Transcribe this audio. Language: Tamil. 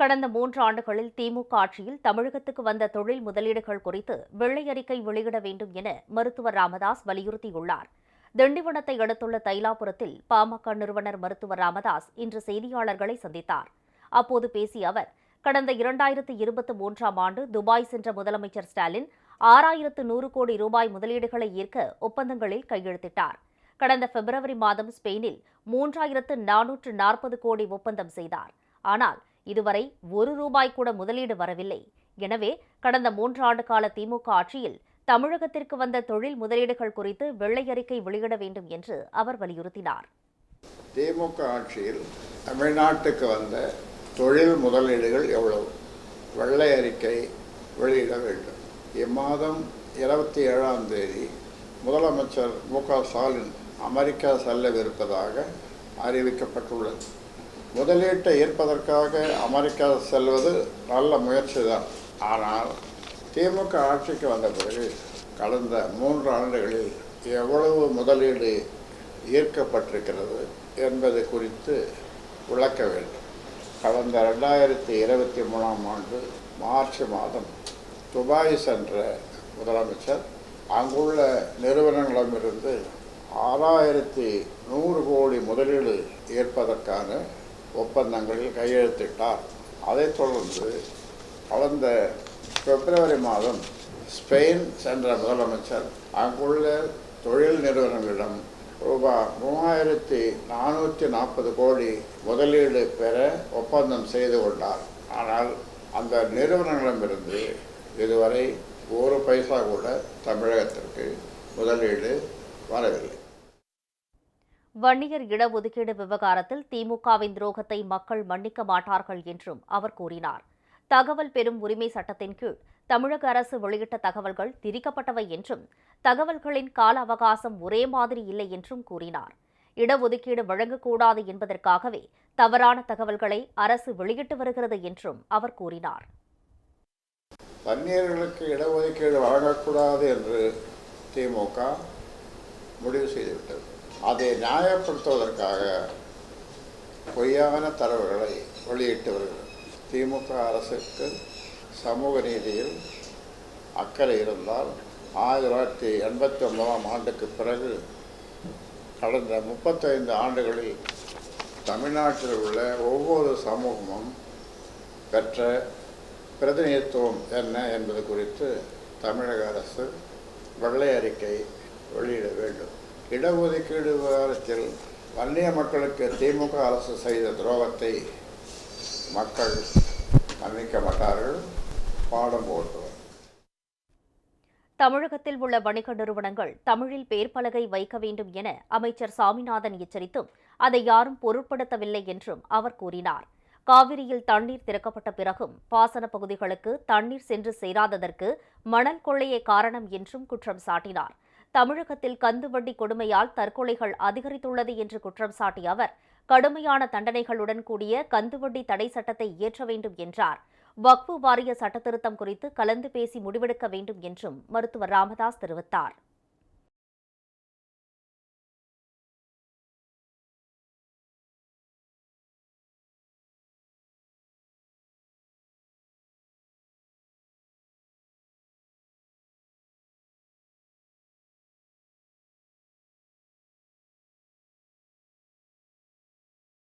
கடந்த மூன்று ஆண்டுகளில் திமுக ஆட்சியில் தமிழகத்துக்கு வந்த தொழில் முதலீடுகள் குறித்து வெள்ளை அறிக்கை வெளியிட வேண்டும் என மருத்துவர் ராமதாஸ் வலியுறுத்தியுள்ளார். திண்டிவனத்தை அடுத்துள்ள தைலாபுரத்தில் பாமக நிறுவனர் மருத்துவர் ராமதாஸ் இன்று செய்தியாளர்களை சந்தித்தார். அப்போது பேசிய அவர் கடந்த இரண்டாயிரத்து இருபத்தி மூன்றாம் ஆண்டு துபாய் சென்ற முதலமைச்சர் ஸ்டாலின் ஆறாயிரத்து நூறு கோடி ரூபாய் முதலீடுகளை ஈர்க்க ஒப்பந்தங்களில் கையெழுத்திட்டார். கடந்த பிப்ரவரி மாதம் ஸ்பெயினில் மூன்றாயிரத்து நானூற்று நாற்பது கோடி ஒப்பந்தம் செய்தார். ஆனால் இதுவரை ஒரு ரூபாய் கூட முதலீடு வரவில்லை. எனவே கடந்த மூன்றாண்டு கால திமுக ஆட்சியில் தமிழகத்திற்கு வந்த தொழில் முதலீடுகள் குறித்து வெள்ளை அறிக்கை வெளியிட வேண்டும் என்று அவர் வலியுறுத்தினார். திமுக ஆட்சியில் தமிழ்நாட்டுக்கு வந்த தொழில் முதலீடுகள் எவ்வளவு? வெள்ளை அறிக்கை வெளியிட வேண்டும். இம்மாதம் இருபத்தி ஏழாம் தேதி முதலமைச்சர் மு க ஸ்டாலின் அமெரிக்கா செல்லவிருப்பதாக அறிவிக்கப்பட்டுள்ளது. முதலீட்டை ஈர்ப்பதற்காக அமெரிக்கா செல்வது நல்ல முயற்சி தான் ஆனால் திமுக ஆட்சிக்கு வந்த பிறகு கடந்த மூன்று ஆண்டுகளில் எவ்வளவு முதலீடு ஈர்க்கப்பட்டிருக்கிறது என்பது குறித்து விளக்க வேண்டும். கடந்த ரெண்டாயிரத்தி இருபத்தி மூணாம் ஆண்டு மார்ச் மாதம் துபாய் சென்ற முதலமைச்சர் அங்குள்ள நிறுவனங்களிடமிருந்து ஆறாயிரத்தி நூறு கோடி முதலீடு ஏற்பதற்கான ஒப்பந்தங்களில் கையெழுத்திட்டார். அதைத் தொடர்ந்து கடந்த பிப்ரவரி மாதம் ஸ்பெயின் சென்ற முதலமைச்சர் அங்குள்ள தொழில் நிறுவனங்களிடம் ரூபாய் மூவாயிரத்தி நானூற்றி நாற்பது கோடி முதலீடு பெற ஒப்பந்தம் செய்து கொண்டார். ஆனால் அந்த நிறுவனங்களிடமிருந்து இதுவரை ஒரு பைசா கூட தமிழகத்திற்கு முதலீடு வரவில்லை. வன்னியர் இடஒதுக்கீடு விவகாரத்தில் திமுகவின் துரோகத்தை மக்கள் மன்னிக்க மாட்டார்கள் என்றும் அவர் கூறினார். தகவல் பெறும் உரிமை சட்டத்தின் கீழ் தமிழக அரசு வெளியிட்ட தகவல்கள் திரிக்கப்பட்டவை என்றும் தகவல்களின் கால அவகாசம் ஒரே மாதிரி இல்லை என்றும் கூறினார். இடஒதுக்கீடு வழங்கக்கூடாது என்பதற்காகவே தவறான தகவல்களை அரசு வெளியிட்டு வருகிறது என்றும் அவர் கூறினார். வன்னியர்களுக்கு இடஒதுக்கீடு வழங்கக்கூடாது என்று திமுக முடிவு செய்துவிட்டது. அதை நியாயப்படுத்துவதற்காக பொய்யான தரவுகளை வெளியிட்டு வருகிறது திமுக அரசுக்கு சமூக நீதியில் அக்கறை இருந்தால் ஆயிரத்தி தொள்ளாயிரத்தி எண்பத்தி ஒன்பதாம் ஆண்டுக்கு பிறகு கடந்த முப்பத்தைந்து ஆண்டுகளில் தமிழ்நாட்டில் உள்ள ஒவ்வொரு சமூகமும் பெற்ற பிரதிநிதித்துவம் என்ன என்பது குறித்து தமிழக அரசு வெள்ளை அறிக்கை வெளியிட வேண்டும். இடஒதுக்கீடு விவகாரத்தில் வன்னிய மக்களுக்கு திமுக அரசு செய்த துரோகத்தை மக்கள் மன்னிக்க மாட்டார்கள். பாடம் போட்டுவார் தமிழகத்தில் உள்ள வணிக நிறுவனங்கள் தமிழில் பெயர் பலகை வைக்க வேண்டும் என அமைச்சர் சாமிநாதன் எச்சரித்தும் அதை யாரும் பொருட்படுத்தவில்லை என்றும் அவர் கூறினார். காவிரியில் தண்ணீர் திறக்கப்பட்ட பிறகும் பாசன பகுதிகளுக்கு தண்ணீர் சென்று சேராததற்கு மணல் கொள்ளையே காரணம் என்றும் குற்றம் சாட்டினார். தமிழகத்தில் கந்து வட்டி கொடுமையால் தற்கொலைகள் அதிகரித்துள்ளது என்று குற்றம் சாட்டிய அவர் கடுமையான தண்டனைகளுடன் கூடிய கந்துவட்டி தடை சட்டத்தை இயற்ற வேண்டும் என்றார். வக்ஃபு வாரிய சட்டத்திருத்தம் குறித்து கலந்து பேசி முடிவெடுக்க வேண்டும் என்றும் மருத்துவர் ராமதாஸ் தெரிவித்தார்.